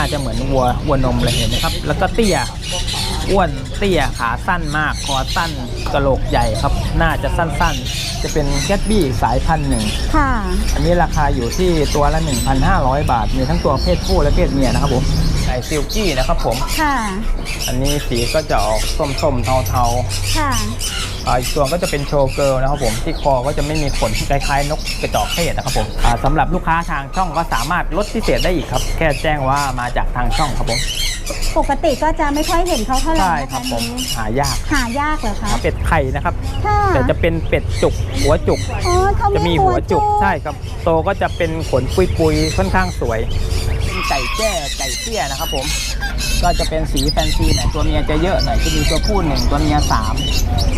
น่าจะเหมือนวัววัวนมเลยเห็นไหมครับ แล้วก็เตี้ยอ้วนเตี้ยขาสั้นมากคอสั้นกระโหลกใหญ่ครับน่าจะสั้นๆ จะเป็นแคทบี้สายพันธุ์หนึ่งค่ะ อันนี้ราคาอยู่ที่ตัวละ 1,500 บาท มีทั้งตัวเพศผู้และเพศเมียนะครับผม ไก่ซิลกี้นะครับผม ค่ะ อันนี้สีก็จะออกส้มๆเทาๆค่ะอ่าอีกตัวก็จะเป็นโชว์เกิลนะครับผมที่คอก็จะไม่มีขนคล้ายๆนกกระจอกเทศนะครับผมอ่าสำหรับลูกค้าทางช่องก็สามารถลดพิเศษได้อีกครับ แค่แจ้งว่ามาจากทางช่องครับผมปกติก็จะไม่ค่อยเห็นเขาเท่าไหร่ใช่นะครัคะบผมนี้หายากหายากเหรอคะเป็ดไข่นะครับ ค่ะแต่จะเป็นเป็ดจุกหัวจุก อ๋อเขาจะมีมีหัวจุกใช่ครับ โตก็จะเป็นขนปุยๆค่อนข้างสวยเป็น ไก่แจ้ไก่เตี้ยนะครับผม ก็จะเป็นสีแฟนซีหน่อยตัวเมียจะเยอะหน่อยจะมีตัวผู้หนึ่งตัวเมียสาม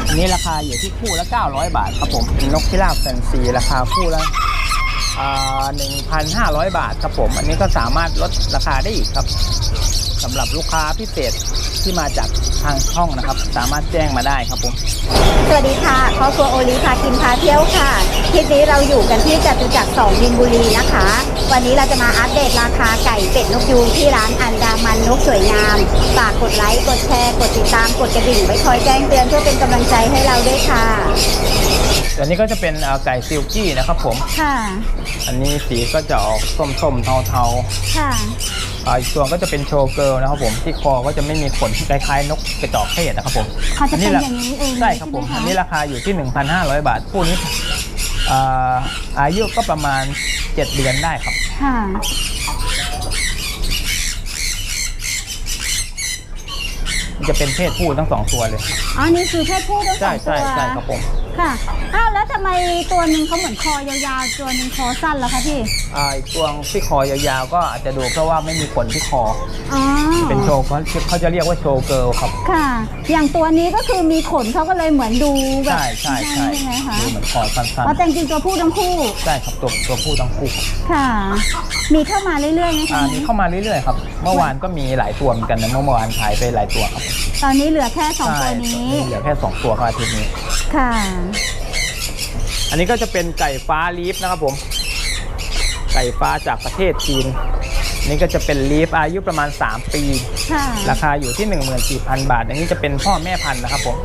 อันนี้ราคาอยู่ที่คู่ละ 900 บาทครับผมเป็นนกพิราบแฟนซีราคาคู่ละอ่า1,500 บาทครับผม อันนี้ก็สามารถลดราคาได้อีกครับสำหรับลูกค้าพิเศษ ที่มาจากทางช่องนะครับ สามารถแจ้งมาได้ครับผม สวัสดีค่ะครอบครัวโอลีพากินพาเที่ยวค่ะคลิปนี้เราอยู่กันที่จตุจักรสองมินบุรีนะคะ วันนี้เราจะมาอัปเดตราคาไก่เป็ดนกยูงที่ร้านอันดามันนกสวยงาม ฝากกดไลค์กดแชร์กดติดตามกดกระดิ่งไว้คอยแจ้งเตือนเพื่อเป็นกำลังใจให้เราด้วยค่ะอันนี้ก็จะเป็นเอ่อไก่ซิลกี้นะครับผม ค่ะ อันนี้สีก็จะออกส้มๆเทาค่ะๆ อ่าอีกตัวก็จะเป็นโชว์เกิลนะครับผมที่คอก็จะไม่มีขนคล้ายๆนกกระจอกเทศนะครับผมเขาจะเป็นละอย่างนี้เองใช่ครับผมใช่อันไหมนี้คะราคาอยู่ที่ 1,500 บาทคู่นี้อ่าอายุก็ประมาณ 7 เดือนได้ครับค่ะมันจะเป็นเพศผู้ทั้งสองตัวเลย อ๋อ นี่คือเพศผู้ทั้งสใช่องตัใช่วใช่ครับผม ค่ะอ้าวแล้วทำไมตัวหนึ่งเขาเหมือนคอยาวๆตัวหนึ่งคอสั้นแล้วคะพี่อ่าอีกตัวที่คอยาวๆก็อาจจะดูเพราะว่าไม่มีขนที่คอ อ๋อเป็นโชว์เขาเขาจะเรียกว่าโชว์เกิลครับ ค่ะ อย่างตัวนี้ก็คือมีขนเขาก็เลยเหมือนดูแบบใช่ใช่ใช่ใช่ไหมคะดูเหมือนคอสั้นอ๋อแต่จริงๆตัวผู้ทั้งคู่ๆใช่ครับตัวตัวผู้ทั้งคู่ครับค่ะ มีเข้ามาเรื่อยๆไหมอ่าคะมีเข้ามาเรื่อยๆครับ เมื่อวานก็มีหลายตัวเหมือนกันนะเมื่อวานขายไปหลายตัวครับตอนนี้เหลือแค่สองใช่ตัวนี้ เหลือแค่สองตัวครับอาทิตย์นี้ ค่ะ อันนี้ก็จะเป็นไก่ฟ้าลีฟนะครับผม ไก่ฟ้าจากประเทศจีน นี่ก็จะเป็นลีฟอายุประมาณ 3 ปี ค่ะราคาอยู่ที่ 14,000 บาท อันนี้จะเป็นพ่อแม่พันธุ์นะครับผม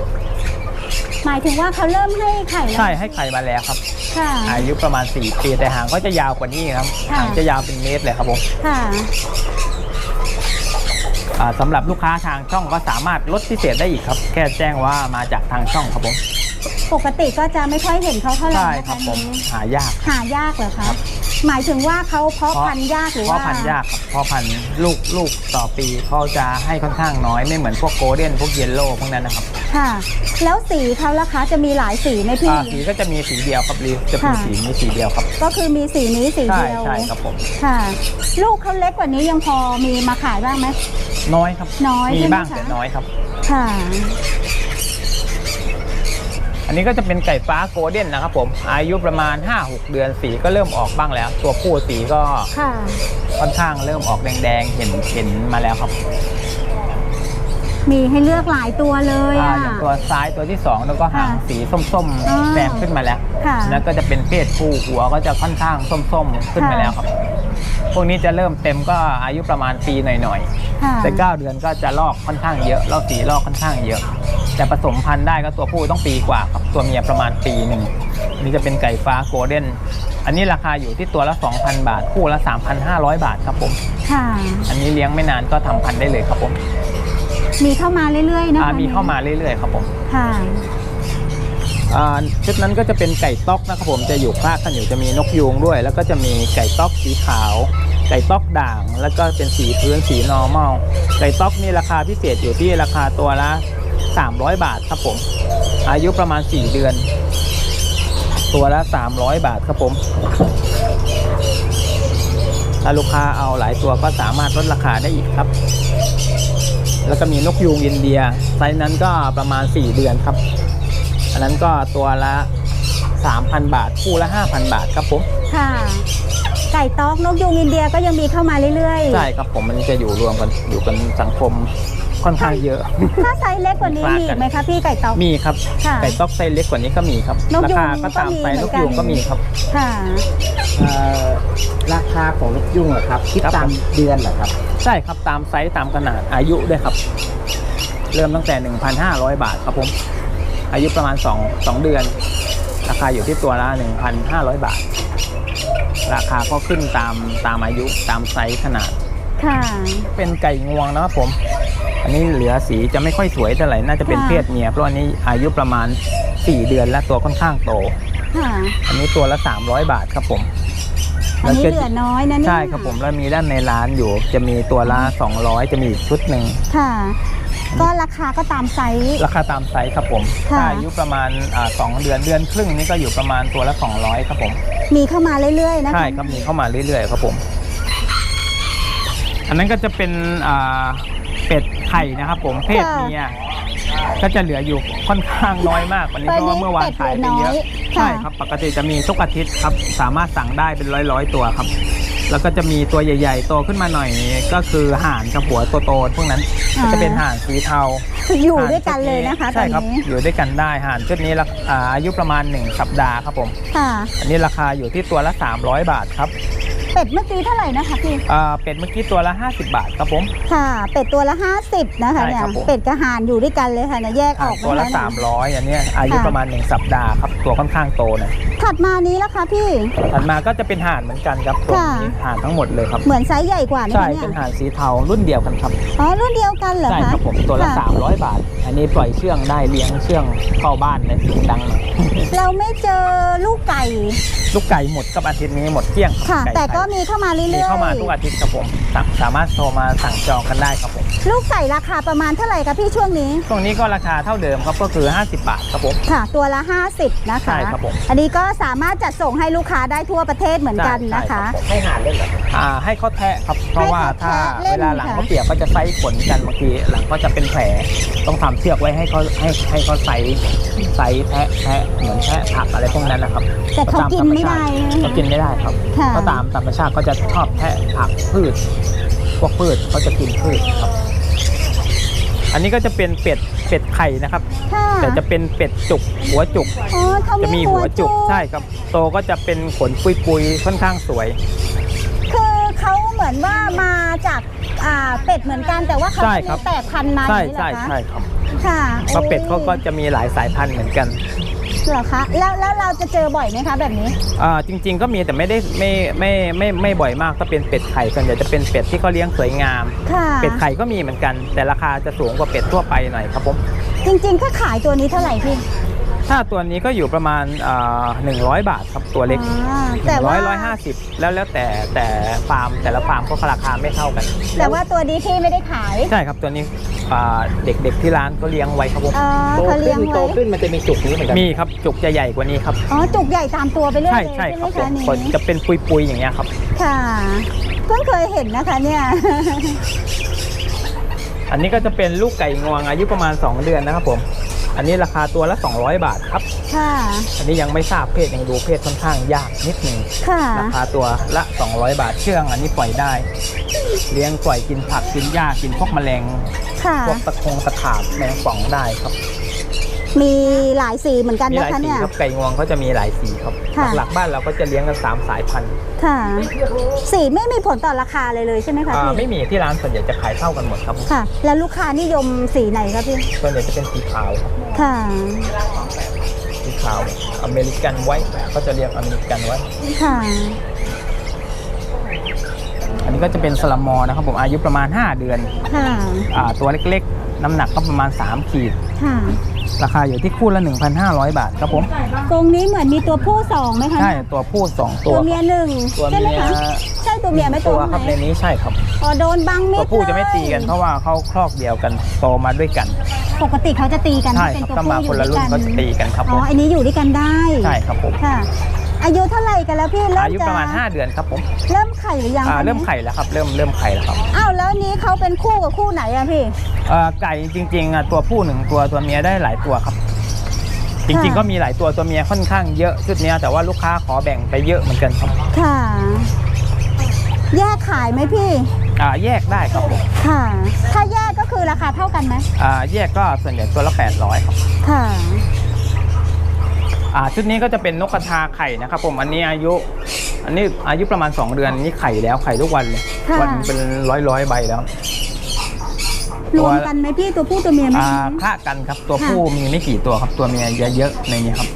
หมายถึงว่าเขาเริ่มให้ไข่แล้วใช่ให้ไข่มาแล้วครับ ค่ะ อายุประมาณ 4 ปีแต่หางก็จะยาวกว่านี้ครับค่ะ หางจะยาวเป็นเมตรเลยครับผมค่ะ อ่าสำหรับลูกค้าทางช่องก็สามารถลดพิเศษได้อีกครับ แค่แจ้งว่ามาจากทางช่องครับผม ปกติก็จะไม่ค่อยเห็นเขาเท่าไหร่ใช่นะครัคะบผมนี้หายาก หายากเหรอครัคะบหมายถึงว่าเขาเพาะพันธุ์ยากหรือเพว่าราะพันธุ์ยากครับเพราะพันธุ์ลูกลูกต่อปีเขาจะให้ค่อนข้างน้อยไม่เหมือนพวกโกลเด้นพวกเยลโล่พวกนั้นนะครับค่ะ แล้วสีเขาล่ะคะจะมีหลายสีไหมพี่ อ่าสีก็จะมีสีเดียวครับลีฟจะเป็นค่ะ สีนี้สีเดียวครับ ก็คือมีสีนี้สีใช่เดียวใช่ครับผมค่ะ ลูกเขาเล็กกว่านี้ยังพอมีมาขายบ้างไหม น้อยครับน้อยมีใช่ไหมบ้างคะ แต่น้อยครับ ค่ะ อันนี้ก็จะเป็นไก่ฟ้าโกลเด้นนะครับผมอายุประมาณ 5-6 เดือนสีก็เริ่มออกบ้างแล้ว ตัวผู้สีก็ค่ะ ค่อนข้างเริ่มออกแดงๆเห็นเห็นมาแล้วครับมีให้เลือกหลายตัวเลยอ่าอะ อย่างตัวซ้ายตัวที่สองแล้วก็หางค่ะสีส้มอ๋อๆแซมขึ้นมาแล้วค่ะ แล้วก็จะเป็นเพศผู้หัวก็จะค่อนข้างส้มๆขึ้นมาแล้วครับพ วกนี้จะเริ่มเต็มก็อายุประมาณปีหน่อยๆค่ะแต่9เดือนก็จะลอกค่อนข้างเยอะลอกสีลอกค่อนข้างเยอะ แต่ผสมพันธุ์ได้ก็ตัวผู้ต้องปีกว่าครับตัวเมียประมาณปีหนึ่งอันนี่จะเป็นไก่ฟ้าโกลเด้นอันนี้ราคาอยู่ที่ตัวละ 2,000 บาท คู่ละ 3,500 บาทครับผม ค่ะ อันนี้เลี้ยงไม่นานก็ทำพันธุ์ได้เลยครับผมมีเข้ามาเรื่อยๆนะคะอ่ามีเข้ามาเรื่อยๆครับผม ค่ะ อ่าชุดนั้นก็จะเป็นไก่ต๊อกนะครับผมจะอยู่คลากกันอยู่จะมีนกยูงด้วย แล้วก็จะมีไก่ต๊อกสีขาว ไก่ต๊อกด่าง แล้วก็เป็นสีพื้นสี normal ไก่ต๊อกนี่ราคาพิเศษอยู่ที่ราคาตัวละ 300 บาทครับผม อายุประมาณ 4 เดือน ตัวละ 300 บาทครับผมถ้าลูกค้าเอาหลายตัวก็สามารถลดราคาได้อีกครับ แล้วก็มีนกยูงอินเดียไซส์นั้นก็ประมาณ 4 เดือนครับ อันนั้นก็ตัวละ 3,000 บาท คู่ละ 5,000 บาทครับผม ค่ะ ไก่ต๊อกนกยูงอินเดียก็ยังมีเข้ามาเรื่อยๆ ใช่ครับผมมันจะอยู่รวมกันอยู่กันสังคมค่อนข้างเยอะถ้าไซส์เล็กกว่านี้คลาดมีกัอีนกไหมคะพี่ไก่ตอกมีครับค่ะไก่ต๊อกไซส์เล็กกว่านี้ก็มีครับนกรายูงคาก็ตามไซส์ก็มีนกยูงเหมือนกันก็มีครับค่ะเอ่อราคาของนกยุ่งเหรอครับคิดครับตามเดือนเหรอครับ ใช่ครับตามไซส์ตามขนาดอายุด้วยครับ เริ่มตั้งแต่ 1,500 บาทครับผมอายุประมาณ 2 2 เดือน ราคาอยู่ที่ตัวละ1,500 บาท ราคาก็ขึ้นตามตามอายุตามไซส์ขนาด ค่ะเป็นไก่งวงนะครับผม อันนี้เหลือสีจะไม่ค่อยสวยเท่าไหร่น่าจะเป็นค่ะเพศเมียเพราะอันนี้อายุประมาณ 4 เดือนและตัวค่อนข้างโต ค่ะ อันนี้ตัวละ 300 บาทครับผม อันนี้แล้วเหจะลือน้อยนะเนี่ยใช่ครับผมแล้วมีด้านในร้านอยู่ จะมีตัวละ200 จะมีอีกชุดหนึ่งค่ะ ก็ราคาก็ตามไซส์ราคาตามไซส์ครับผมค่ะถ้าอายุประมาณอ่าสองเดือนเดือนครึ่งนี่ก็อยู่ประมาณตัวละ200ครับผมมีเข้ามาเรื่อยๆนะคะใช่ครับมีเข้ามาเรื่อยๆครับผม อันนั้นก็จะเป็นอ่าเป็ดไข่นะครับผมเพศเมีย ก็จะเหลืออยู่ค่อนข้างน้อยมากวันนี้เพราะว่าเมื่อวานขายไปเยอะใช่ครับ ปกติจะมีทุกอาทิตย์ครับ สามารถสั่งได้เป็นร้อยๆตัวครับ แล้วก็จะมีตัวใหญ่ๆโตขึ้นมาหน่อยก็คือห่านกับหัวโตๆพวกนั้นก็จะเป็นห่านสีเทาคืออยู่ด้วยกันเลยนะคะตอใช่นครับนี้อยู่ด้วยกันได้ห่านชุดนี้ราอ่าอายุประมาณ 1 สัปดาห์ครับผมค่ะอันนี้ราคาอยู่ที่ตัวละ 300 บาทครับ เป็ดเมื่อกี้เท่าไหร่นะคะพี่อ่าเป็ดเมื่อกี้ตัวละ 50 บาทครับผม ค่ะ เป็ดตัวละ 50 นะคะใช่เนี่ยครับผม เป็ดกับห่านอยู่ด้วยกันเลยค่ะเนี่ยแยกอห่าอนกตัวละนคเนี่ย300อันเนี้ยอายุค่ะ ประมาณ 1 สัปดาห์ครับ ตัวค่อนข้างโตหน่อยถัดมานี้แล้วคะพี่ ถัดมาก็จะเป็นห่านเหมือนกันครับตัวค่ะ นี้ห่านทั้งหมดเลยครับ เหมือนไซส์ใหญ่กว่าไหมใช่คะเนี่เป็นยห่านสีเทารุ่นเดียวกันครับ อ๋อรุ่นเดียวกันเหรอใช่คะครับผมตัวละ ค่ะ300 บาท อันนี้ปล่อยเชื่องได้เลี้ยงเชื่องเข้าบ้านในเสียงดังหน่อย เราไม่เจอลูกไก่ ลูกไก่หมดกับอาทิตย์นี้หมดเกลี้ยงค่ะไก่แต่ก็ไทยมีเข้ามาเรื่อยๆมีเข้ามาทุกอาทิตย์ครับผมสาสามารถโทรมาสั่งจองกันได้ครับผมลูกไก่ราคาประมาณเท่าไหร่คะพี่ช่วงนี้ช่วงนี้ก็ราคาเท่าเดิมครับก็คือ 50 บาทครับผม ค่ะ ตัวละ 50 นะคะ ใช่ครับผม อันนี้ก็สามารถจัดส่งให้ลูกค้าได้ทั่วประเทศเหมือนกันนะคะใช่รับผมให้หานเล่นเหรออ่าให้เขาแทะครับ เพราะว่าถ้าให้เขาแทะเล่นเวลาหลังค่ะ เขาเปียกก็จะไซส์ขนกันบางทีหลังก็จะเป็นแผลต้องทำเชือกไว้ให้เขาให้ให้เขาไซส์ไซส์แทะแทะเหมือนแทะผักอะไรพวกนั้นนะครับแต่เขากินไม่ได้เขานะคะกินไม่ได้ครับค่ะ ก็ตามธรรมชาติก็จะชอบแทะผักพืช พวกพืชเขาจะกินพืชครับ อันนี้ก็จะเป็นเป็ดเป็ดไข่นะครับ ค่ะแต่จะเป็นเป็ดจุก หัวจุก อ๋อเขาจะมีมีหัวจุกใช่ครับ โตก็จะเป็นขนปุยๆค่อนข้างสวย คือเขาเหมือนว่ามาจากอ่าเป็ดเหมือนกันแต่ว่าเขาใช่จะครัมีบแตกพันธุ์มาใช่อย่างนี้เหรใช่อคะใช่ครับค่ะเพราะเป็ดเขาก็จะมีหลายสายพันธุ์เหมือนกัน เหรอคะแล้วแล้วเราจะเจอบ่อยไหมคะแบบนี้ อ่าจริง ๆ ก็มีแต่ไม่ได้ไม่ไม่ไม่ไม่บ่อยมากก็เป็นเป็ดไข่ส่วนใหญ่จะเป็นเป็ดที่เขาเลี้ยงสวยงาม ค่ะ เป็ดไข่ก็มีเหมือนกัน แต่ราคาจะสูงกว่าเป็ดทั่วไปหน่อยครับผม จริงๆ ถ้าขายตัวนี้เท่าไหร่พี่ ถ้าตัวนี้ก็อยู่ประมาณหนึ่งร้อยบาทครับตัวเล็กอ่าหแต่นึ่งร้ว่าอยร้อยห้าสิบแล้วแล้วแต่แต่ฟาร์มแต่ละฟาร์มก็ราคาไม่เท่ากัน แต่ว่าตัวนี้พี่ไม่ได้ขาย ใช่ครับตัวนี้อ่าเด็กๆที่ร้านก็เลี้ยงไว้ครับผมอ๋อโตเขาขึ้เลี้ยนงโตไว้ขึ้นมันจะมีจุกนี้เหมือนกันมีครับจุกจะใหญ่กว่านี้ครับอ๋อจุกใหญ่ตามตัวไปเรื่อยใช่เลยใช่ใช่คไหมรับผคะมนี่คนจะเป็นปุยๆอย่างเงี้ยครับค่ะเพิ่งเคยเห็นนะคะเนี่ยอันนี้ก็จะเป็นลูกไก่งวงอายุประมาณ 2 เดือนนะครับผม อันนี้ราคาตัวละ 200 บาทครับ ค่ะ อันนี้ยังไม่ทราบเพศยังดูเพศค่อนข้างยากนิดหนึ่งค่ะ ราคาตัวละ 200 บาทเชื่อง อันนี้ปล่อยได้ เลี้ยงปล่อยกินผักกินหญ้ากินพวกแมลงค่ะ พวกตะคงตะขาบแมงป่องได้ครับ มีหลายสีเหมือนกันมีหนะลายคะสีเนี่ย ครับไก่งวงเขาจะมีหลายสีครับ ค่ะ หลักๆบ้านเราก็จะเลี้ยงกันสามสายพันธุ์ค่ะ สีไม่มีผลต่อราคาเลยเลยใช่ไหมคะอ่าพี่ ไม่มีที่ร้านส่วนใหญ่จะขายเท่ากันหมดครับ ค่ะ แล้วลูกค้านิยมสีไหนครับพี่ ส่วนใหญ่จะเป็นสีขาวครับค่ะ สีขาวอเมริกันไว้ก็จะเรียกอเมริกันไว้ ค่ะ อันนี้ก็จะเป็นสลัมมอร์นะครับผมอายุประมาณ 5 เดือนค่ะ อ่าตัวเล็กๆ น้ำหนักก็ประมาณ 3 ขีด ค่ะ ราคาอยู่ที่คู่ละ 1,500 บาทครับผมกรงนี้เหมือนมีตัวผู้สองไหมคะใช่เนี่ยตัวผู้ 2 ตัตัววเมียหนึ่งตัวใช่ไหมเมียคะใช่ตัวเมียไหมตัวข้างครับในในนี้ใช่ครับ อ๋อโดนบังมิตัดวผู้จะไม่เลยตีกัน เพราะว่าเขาครอกเดียวกันโตมาด้วยกัน ปกติเขาจะตีกันใช่เป็นครับตัวถ้าผู้มาอคยู่นละด้วยรุ่นกันก็จะตีกันครับผอ๋อม อันนี้อยู่ด้วยกันได้ใช่ครับผม ค่ะ อายุเท่าไหร่กันแล้วพี่เริ่มอายุประมาณจ5เดือนครับผมเริ่มไข่หรือยังอ่าคะเริ่มนี่ยไข่แล้วครับ เริ่มเริ่มไข่แล้วครับอ้าวแล้วนี้เขาเป็นคู่กับคู่ไหนอะพี่เอ่อไก่จริงๆอะตัวผู้หนึ่งตัวตัวเมียได้หลายตัวครับ จริงๆก็มีหลายตัวตัวเมียค่อนข้างเยอะชุดเนี้ยแต่ว่าลูกค้าขอแบ่งไปเยอะเหมือนกันครับค่ะ แยกขายไหมพี่อ่าแยกได้ครับผมค่ะ ถ้าแยกก็คือราคาเท่ากันไหมอ่าแยกก็ส่วนใหญ่ตัวละ800ครับค่ะอ่า ชุดนี้ก็จะเป็นนกกระทาไข่นะครับผมอันนี้อายุ อันนี้อายุประมาณ 2 เดือนอันนี้ไข่แล้วไข่ทุกวันเลยค่ะ วันเป็นร้อยร้อยๆใบแล้วรวมกันไหมพี่ตัวผู้ตัวเมียไหม อ่าคละกันครับตัวค่ะ ผู้มีไม่กี่ตัวครับตัวเมียเยอะๆในนี้ครับ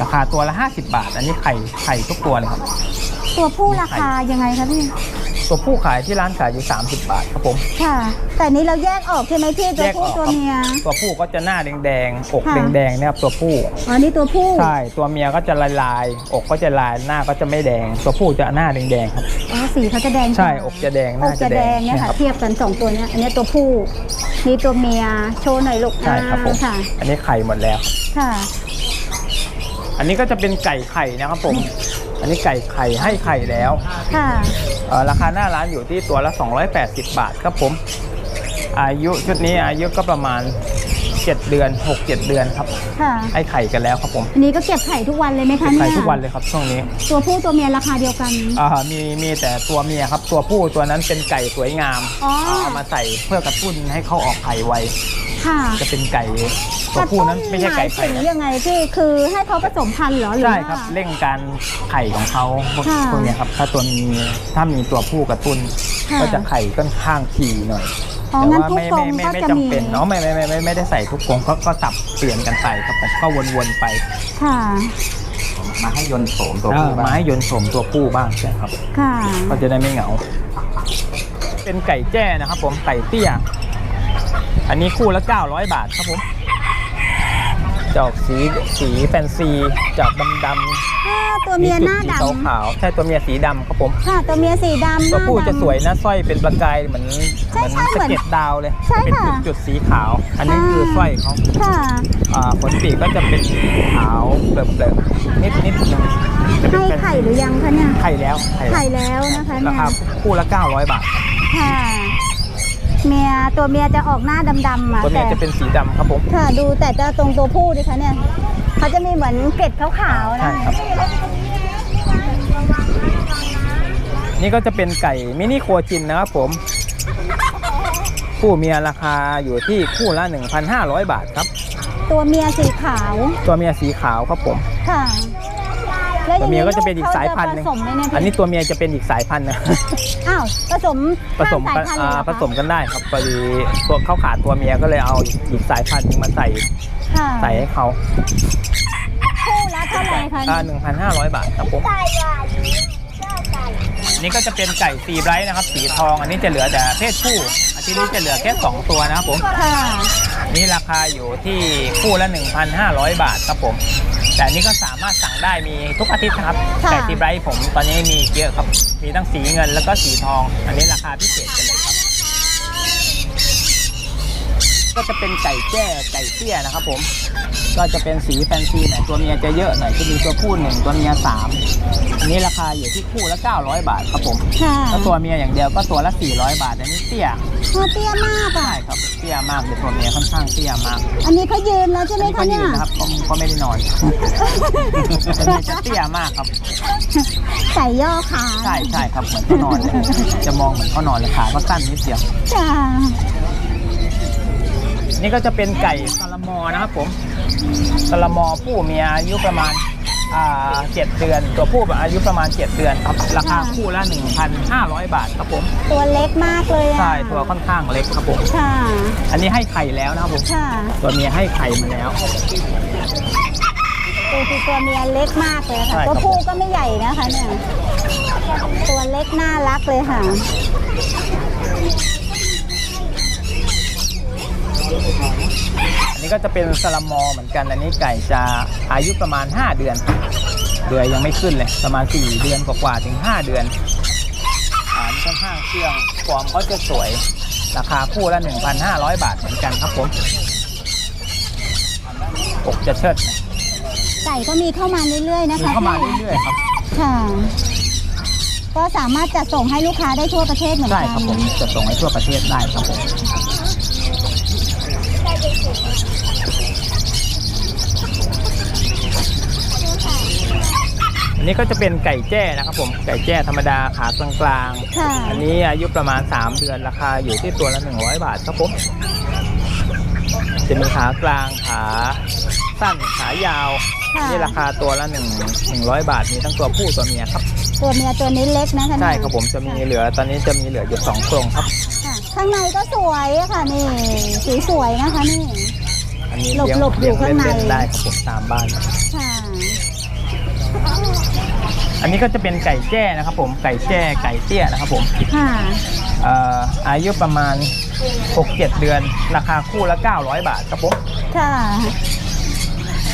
ราคาตัวละ 50 บาท อันนี้ไข่ไข่ทุกตัวเลยครับ ตัวผู้ราคายังไงคะพี่ ตัวผู้ขายที่ร้านขายอยู่ 30 บาทครับผม ค่ะ แต่นี้เราแยกออกใช่ไหมพี่ตัวแยกอผู้อกตัวครับเมียตัวผู้ก็จะหน้าแดงๆ อกค่ะ แดงๆนะครับตัวผู้ อ๋อนี่ตัวผู้ ใช่ ตัวเมียก็จะลายลายๆอกก็จะลาย หน้าก็จะไม่แดง ตัวผู้จะหน้าแดงๆครับ อ๋อสีเขาจะแดงใช่กว่าอกจะแดงหอน้ากจะจะแดแดงงเนี่ยนะค่ะครับเทียบกันสองตัวเนี้ยอันนี้ตัวผู้นี่ตัวเมียโชว์หน่อยลูกใช่ครับผม อ่าค่ะ อันนี้ไข่หมดแล้ว ค่ะ อันนี้ก็จะเป็นไก่ไข่นะครับผม อันนี้ไก่ไข่ให้ไข่แล้วค่ะ เอ่อราคาหน้าร้านอยู่ที่ตัวละ 280 บาทครับผม อายุชุดนี้อายุก็ประมาณ 7 เดือน 6-7 เดือนครับค่ะให้ไข่กันแล้วครับผมอันนี้ก็เก็บไข่ทุกวันเลยไหมคะเนี่ยไข่ทุกวันเลยครับช่วงนี้ ตัวผู้ตัวเมียราคาเดียวกัน อ่ามีมีแต่ตัวเมียครับ ตัวผู้ตัวนั้นเป็นไก่สวยงามอ๋อ เอามาใส่เพื่อกระตุ้นให้เขาออกไข่ไวค่ะจะเป็นไก่ตัวผู้นั้นไม่ใช่ไก่หไข่มายถึงนะยังไงพี่คือให้เขาผสมพันธุ์เหรอหรือใช่ว่าครับเร่งการไข่ของเขาพวกค่ะ พวกเนี้ยครับ ถ้าตัวมีถ้ามีตัวผู้กระตุ้นค่ะ ก็จะไข่ค่อนข้างถี่หน่อยอ๋อแต่งั้นว่าทุกไม่กรไม่งไม่ก็ไม่จะจำมีเป็นเนาะไม่ไม่ไม่ไม่ไม่ได้ใส่ทุกกรงก็ก็สับเปลี่ยนกันไปครับผมก็วนๆไปค่ะมาให้ยนต์โสมตัวเอผู้อบ้างไม้ยนต์สมตัวผู้บ้างใช่ครับค่ะก็จะได้ไม่เหงา เป็นไก่แจ้นะครับผมไก่เตี้ย อันนี้คู่ละ900 บาทครับผม จะออกสีสีแฟนซีจากดำดำอ่าตัวเมียหน้าสีดขาวขาวๆใช่ตัวเมียสีดำครับผมำค่ะตัวเมียสีดำหตัวน้าผู้ดำจะสวยนะสร้อยเป็นประกายเหมือนใช่เหมือนใช่สะเก็ดดาวเลยใช่เป็นค่ะ จุดๆสีขาว อันนี้คือสร้อยเขาค่ะอ่าขนปีกก็จะเป็นขาวเปลือกๆนิดนิดๆนึงจะเป็นให้แฟนไข่ซีหรือยังคะเนี่ยไข่แล้วไข่ไข่แล้วนะคะราเนี่ยคาคู่ละ900 บาท ค่ะ เมียตัวเมียจะออกหน้าดำๆอะตัวเมียแต่จะเป็นสีดำครับผม ค่ะดูแต่จะตรงตัวผู้ดิคะเนี่ยเขาจะมีเหมือนเกล็ดขาวๆใช่นะครับนี่ก็จะเป็นไก่มินิโคจินนะครับผมคู่เมียราคาอยู่ที่คู่ละ 1,500 บาทครับ ตัวเมียสีขาว ตัวเมียสีขาวครับผม ค่ะ แล้วอตัวย่างเมีนี้ยก็จะเป็นอีกสายพันธุ์หนึงเขจะผสมไหมเนี่ยพี่ อันนี้ตัวเมียจะเป็นอีกสายพันธุ์นะ อ้าวผสมผสมข้ามกันสายพันธุ์เลยอ่าเหรอผคะสมกันได้ครับพอดีตัวเขาขาดตัวเมียก็เลยเอาอีกสายพันธุ์หนึงมาใส่ค่ะใส่ให้เขาคู่ละเท่าไหร่คะอ่า1,500 บาทครับผมนี่ก็จะเป็นไก่สีไบรท์นะครับ สีทอง อันนี้จะเหลือแต่เพศผู้อันที่นี้จะเหลือแค่2ตัวนะครับผม ค่ะนี่ราคาอยู่ที่คู่ละ 1,500 บาทครับผม แต่อันนี้ก็สามารถสั่งได้มีทุกอาทิตย์นะครับ ค่ะไก่สีไบรท์ผมตอนนี้มีเยอะครับ มีทั้งสีเงินแล้วก็สีทอง อันนี้ราคาพิเศษกันเลยครับ ก็จะเป็นไก่แจ้ไก่เตี้ยนะครับผมก็จะเป็นสีแฟนซีหน่อยตัวเมียจะเยอะหน่อยจะมีตัวผู้หนึ่งตัวเมียสามอันนี้ราคาอยู่ที่คู่ละ 900 บาทครับผมค่ะถ้าตัวเมียอย่างเดียวก็ตัวละ 400 บาทอันนี้เตี้ยตัวเตี้ยมากใช่อะครับเตี้ยมากเลยตัวเมียค่อนข้างเตี้ยมากอันนี้เขายืนแล้วใช่ไหมอันนี้คะก็เนี่ยยืนนะครับเขาเขาไม่ได้นอนตัวเมียจะเตี้ยมากครับ ใส่ย่อขาใช่ใช่ครับเหมือนเขานอนเลยจะมองเหมือนเขานอนเลยขาก็สั้นนิดเดียวจ้า นี่ก็จะเป็นไก่สลามอนะครับผมสลามอผู้เมียอายุประมาณอ่าเจ็ดเดือน ตัวผู้อายุประมาณ 7 เดือนครับราคาคู่ละ 1,500 บาทครับผมตัวเล็กมากเลยอะใช่ตัวค่อนข้างเล็กครับผมค่ะอันนี้ให้ไข่แล้วนะครับผมค่ะตัวเมียให้ไข่มาแล้วตัวคือตัวเมียเล็กมากเลยใช่ค่ะครับตัวผู้ก็ไม่ใหญ่นะคะเนี่ยตัวเล็กน่ารักเลยค่ะ อันนี้ก็จะเป็นสลามอเหมือนกันอันนี้ไก่จะอายุประมาณ 5 เดือน เดือยยังไม่ขึ้นเลยประมาณ 4 เดือนกว่าๆถึง 5 เดือนอ่านี่ค่อนข้างเชื่องฟอร์มเขาจะสวยราคาคู่ละ 1,500 บาทเหมือนกันครับผมอกจะเชิดไก่ก็มีเข้ามาเรื่อยๆ นะมีคะเข้ามาเรื่อยๆครับ ค่ะ ก็สามารถจัดส่งให้ลูกค้าได้ทั่วประเทศเหมือนใช่กัครับผมจะส่งให้ทั่วประเทศได้ครับผม อันนี้ก็จะเป็นไก่แจ้นะครับผมไก่แจ้ธรรมดาขากลางค่ะๆอันนี้อายุประมาณ 3 เดือนราคาอยู่ที่ตัวละ100 บาทครับผมจะมีขากลางขาสั้นขายาวค่ะนี่ราคาตัวละ1 100 บาทมีทั้งตัวผู้ตัวเมียครับตัวเมียตัวนี้เล็กนะคะใช่ครับผมจะมีเหลือตอนนี้จะมีเหลืออยู่สองกรงครับ ค่ะข้างในก็สวยอะค่ะนี่สีสวยนะคะนี่ อันนี้หลบเลี้ยงหลบอยู่เลี้ยงข้างใน เล่นๆได้ครับผมตามบ้าน อันนี้ก็จะเป็นไก่แจ้นะครับผมไก่แจ้ไก่เตี้ยนะครับผมค่ะ เอ่ออายุประมาณ 6-7 เดือน ราคาคู่ละ 900 บาทครับผมค่ะ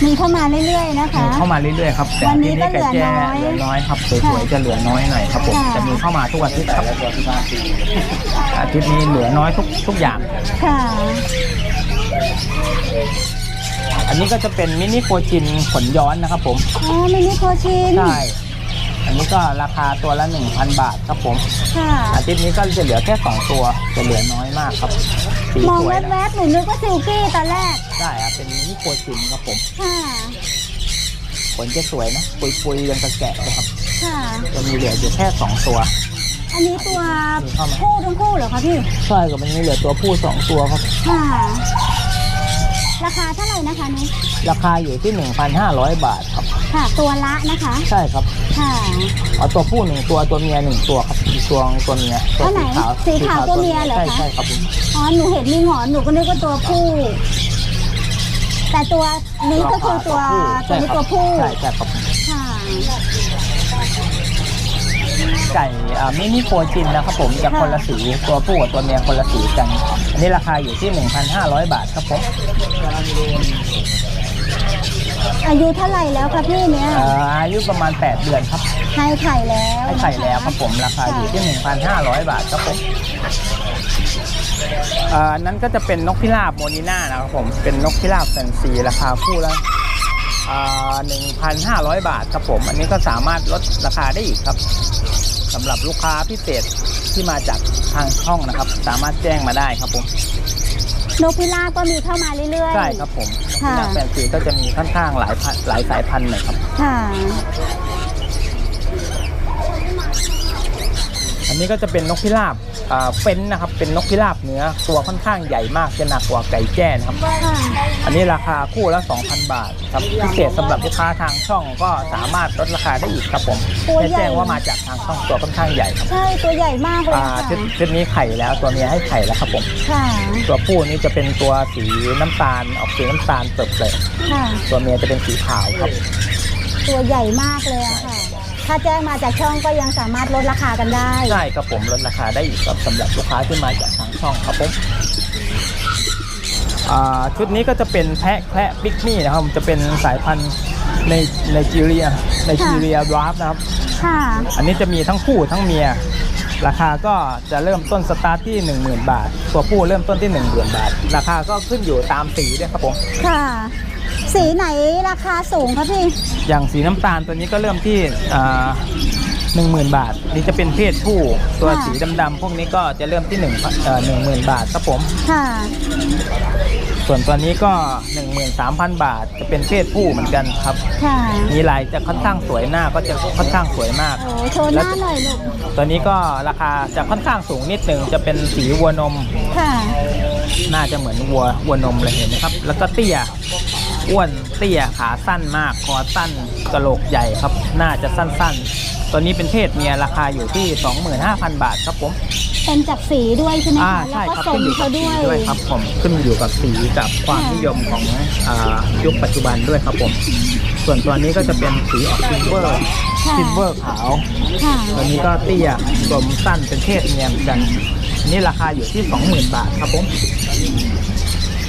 มีเข้ามาเรื่อยๆนะคะ มีเข้ามาเรื่อยๆครับแต่วันนี้ทีนี้ก็ไก่แจ้เหลือน้อยเหลือน้อยครับสวยค่ะๆจะเหลือน้อยหน่อยครับผมค่ะ จะมีเข้ามาทุกอาทิตย์ครับอาทิตย์นี้เหลือน้อยทุกทุกอย่าง ค่ะ อันนี้ก็จะเป็นมินิโคจินขนย้อนนะครับผม อ๋อมินิโคชิน ใช่ อันนี้ก็ราคาตัวละ 1,000 บาทครับผมค่ะอาทิตย์นี้ก็จะเหลือแค่ 2 ตัวจะเหลือน้อยมากครับสีมองสวยแวนะบๆหนูนึกว่าซิลกี้ตอนแรกใช่ครับเป็นมินิโคจินครับผมค่ะ ขนจะสวยนะปุยๆยังกระแกะนะครับค่ะ จะมีเหลืออยู่แค่ 2 ตัว อันนี้ตัวมีเข้ามาคู่ทั้งคู่เหรอคะพี่ ใช่กับมันมีเหลือตัวผู้ 2 ตัวครับ ค่ะ ราคาเท่าไหร่นะคะนุ๊กราคาอยู่ที่ 1,500 บาทครับ ค่ะ ตัวละนะคะ ใช่ครับ ค่ะเอาตัวผู้หนึ่งตัวตัวเมียหนึ่งตัวครับอีกตัวตัวเมียตัวอันไหนสีขาวตัวเมียเหรอคะ ใช่ใช่ครับผมอ๋อหนูเห็นมีหงอนหนูก็นึกว่าตัวผู้ แต่ตัวนี้ก็คือตัวตัวนี้ตัวผู้ใช่ใช่ครับค่ะไก่อ่ามินิโคจินนะครับผมจะค่ะคนละสีตัวผู้กับตัวเมียคนละสีกัน อันนี้ราคาอยู่ที่ 1,500 บาทครับผม อายุเท่าไหร่แล้วคะพี่เนี่ยเอ่ออายุประมาณ 8 เดือนครับให้ไข่แล้วให้ไข่แล้วครับผมราคาอยู่ที่ 1,500 บาทครับผมเอ่อนั้นก็จะเป็นนกพิราบโมนิน่านะครับผมเป็นนกพิราบแฟนซีราคาคู่ละอ่า1,500 บาทครับผม อันนี้ก็สามารถลดราคาได้อีกครับสำหรับลูกค้าพิเศษที่มาจากทางช่องนะครับ สามารถแจ้งมาได้ครับผม นกพิราบก็มีเข้ามาเรื่อยๆ ใช่ครับผมนกพิค่ะราบแฟนซีก็จะมีค่อนข้างหลายพันหลายสายพันธุ์เลยครับ ค่ะ อันนี้ก็จะเป็นนกพิราบอ่า เฟ้นนะครับเป็นนกพิราบเนื้อตัวค่อนข้างใหญ่มากจะหนักกว่าไก่แจ้นะครับค่ะอันนี้ราคาคู่ละ 2,000 บาทครับพิเศษสำหรับลูกค้าทางช่องก็สามารถลดราคาได้อีกครับผมตัวใหญ่แจ้งว่ามาจากทางช่องตัวค่อนข้างใหญ่ครับใช่ตัวใหญ่มากเลยอ่าค่ะชุดชุดนี้ไข่แล้วตัวเมียให้ไข่แล้วครับผมค่ะตัวผู้นี้จะเป็นตัวสีน้ำตาลออกสีน้ำตาลเติบเลยค่ะตัวเมียจะเป็นสีขาวครับ ตัวใหญ่มากเลยอะค่ะ ถ้าแจ้งมาจากช่องก็ยังสามารถลดราคากันได้ ใช่ครับผมลดราคาได้อีกครับสำหรับลูกค้าที่มาจากทางช่องครับผมอ่าชุดนี้ก็จะเป็นแพะแพะปิกมี่นะครับจะเป็นสายพันธุ์ในในจีเรียในจีเรียดราฟนะครับ ค่ะ อันนี้จะมีทั้งคู่ทั้งเมีย ราคาก็จะเริ่มต้นสตาร์ทที่ 10,000 บาท ตัวผู้เริ่มต้นที่ 10,000 บาท ราคาก็ขึ้นอยู่ตามสีด้วยครับผม ค่ะ สีไหนราคาสูงคะพี่ อย่างสีน้ำตาลตัวนี้ก็เริ่มที่หนึ่งหมื่นบาท นี่จะเป็นเพศผู้ตัวค่ะ สีดำๆพวกนี้ก็จะเริ่มที่หนึ่งหนึ่งหมื่นบาทครับผม ค่ะ ส่วนตัวนี้ก็13,000บาท จะเป็นเพศผู้เหมือนกันครับ ค่ะ มีลายจะค่อนข้างสวยหน้าก็จะค่อนข้างสวยมาก โอ้โชว์หน้าหน่อยลูก ตัวนี้ก็ราคาจะค่อนข้างสูงนิดหนึ่งจะเป็นสีวัวนม ค่ะ น่าจะเหมือนวัววัวนมเลยเห็นไหมครับ แล้วก็เตี้ย อ้วนเตี้ยขาสั้นมากคอสั้นกระโหลกใหญ่ครับ น่าจะสั้นๆ ตัวนี้เป็นเพศเมียราคาอยู่ที่ 25,000 บาทครับผมเป็นจากสีด้วยใช่ไหมอ่าคะใช่แล้วคก็รับทรขึ้งนอยู่กัเขาบสีด้วย ด้วยครับผมขึ้นอยู่กับสีกับความนิยมของอายุคปัจจุบันด้วยครับผม ส่วนตัวนี้ก็จะเป็นสีออกซิลเวอร์ค่ะซิลเวอร์ขาว ค่ะตัวนี้ก็เตี้ยกลมสั้นเป็นเพศเมียเหมือนกันอันนี่ราคาอยู่ที่ 20,000 บาทครับผม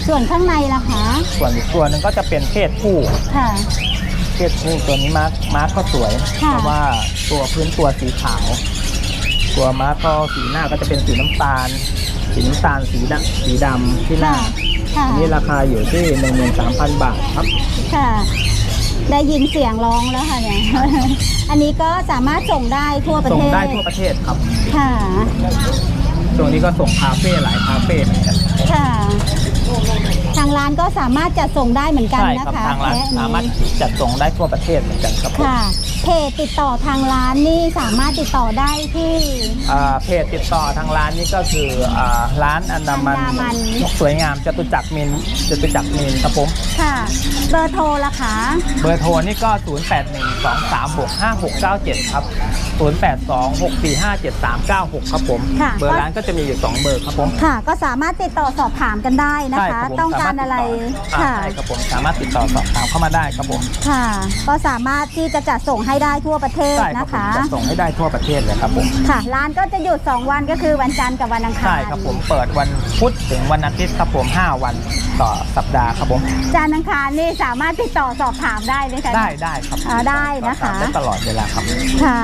ส่วนข้างในล่ะคะส่วนอีกตัวหนึงก็จะเป็นเพศผู้ ค่ะ เพศผู้ตัวนี้มาร์คมาร์คก็สวย ค่ะ เพราะว่าตัวพื้นตัวสีขาว ตัวมาร์คก็สีหน้าก็จะเป็นสีน้ำตาล สีน้ำตาลสีดำสีดำที่หน้า ค่ะอันนี้ราคาอยู่ที่13,000บาทครับ ค่ะ ได้ยินเสียงร้องแล้วค่ะเนี่ย อันนี้ก็สามารถส่งได้ทั่วประส่งเทศได้ทั่วประเทศครับ ค่ะช่วงนี้ก็ส่งคาเฟ่หลายคาเฟ่เหมือนกันค่ะค ทางร้านก็สามารถจัดส่งได้เหมือนกันใช่นะครับคะทางร้านแพะสามารถจัดส่งได้ทั่วประเทศเหมือนกันครับผม ค่ะ เพจติดต่อทางร้านนี่สามารถติดต่อได้ที่ อ่าเพจติดต่อทางร้านนี่ก็คืออ่าร้านอันดามันอันดามัน นกสวยงามจตุจักรมินจตุจักรมินครับผม ค่ะ เบอร์โทรละคะ เบอร์โทรนี่ก็ 0812365697 ครับ 0826457396 ครับผม ค่ะ เบอร์ร้านก็จะมีอยู่ 2 เบอร์ครับผม ค่ะ ก็สามารถติดต่อสอบถามกันได้นะใช่คะครับผมต้องการอะไรสามารถติดต่ออ่าค่ะ ใช่ครับผม สามารถติดต่อสอบถามเข้ามาได้ครับผม ค่ะ ก็สามารถที่จะจัดส่งให้ได้ทั่วประเทศใช่ครับนะผมคะ จะส่งให้ได้ทั่วประเทศเลยครับผมค่ะ ร้านก็จะหยุด 2 วันก็คือวันจันทร์กับวันอังคารใช่ครับผมเปิดวันพุธถึงวันอาทิตย์ครับผม 5 วันต่อสัปดาห์ครับผม จันทร์อังคารนี่สามารถติดต่อสอบถามได้ไหมคะ ได้ได้ครับอ่าได้นะคะ ได้ตลอดเวลาครับ ค่ะ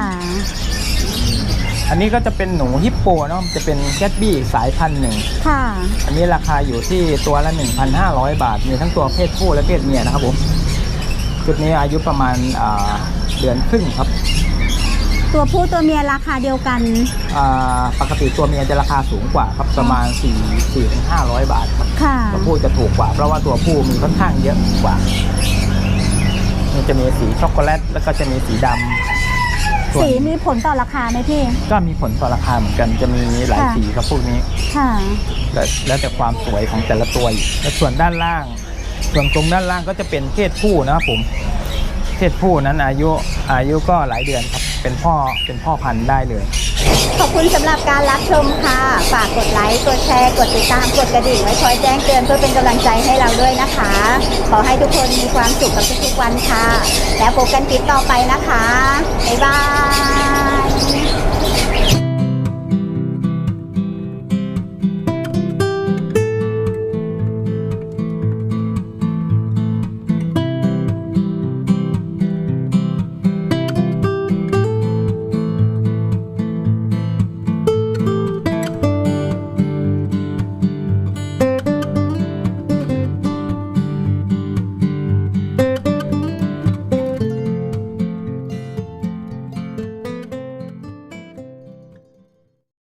อันนี้ก็จะเป็นหนูฮิปโปเนาะจะเป็นแคทบี้สายพันธุ์หนึ่ง ค่ะ อันนี้ราคาอยู่ที่ตัวละ 1,500 บาท มีทั้งตัวเพศผู้และเพศเมียนะครับผมชุดนี้อายุประมาณอ่า เดือนครึ่งครับตัวผู้ตัวเมียราคาเดียวกัน อ่าปกติตัวเมียจะราคาสูงกว่าครับประมาณ4 4ถึง500 บาทครับค่ะ ตัวผู้จะถูกกว่า เพราะว่าตัวผู้มีค่อนข้างเยอะกว่ามันจะมีสีช็อกโกแลตแล้วก็จะมีสีดำส่วนสีมีผลต่อราคาไหมพี่ ก็มีผลต่อราคาเหมือนกันจะมีหลายค่ะ สีครับพวกนี้ ค่ะ แล้วแล้วแต่ความสวยของแต่ละตัวอีกและส่วนด้านล่าง ส่วนตรงด้านล่างก็จะเป็นเพศผู้นะครับผม เพศผู้นั้นอายุอายุก็หลายเดือนครับ เป็นพ่อเป็นพ่อพันธุ์ได้เลย ขอบคุณสำหรับการรับชมค่ะ ฝากกดไลค์ กดแชร์ กดติดตาม กดกระดิ่งไว้คอยแจ้งเตือนเพื่อเป็นกำลังใจให้เราด้วยนะคะ ขอให้ทุกคนมีความสุขกับทุกๆวันค่ะ แล้วพบกันคลิปต่อไปนะคะ บ๊ายบาย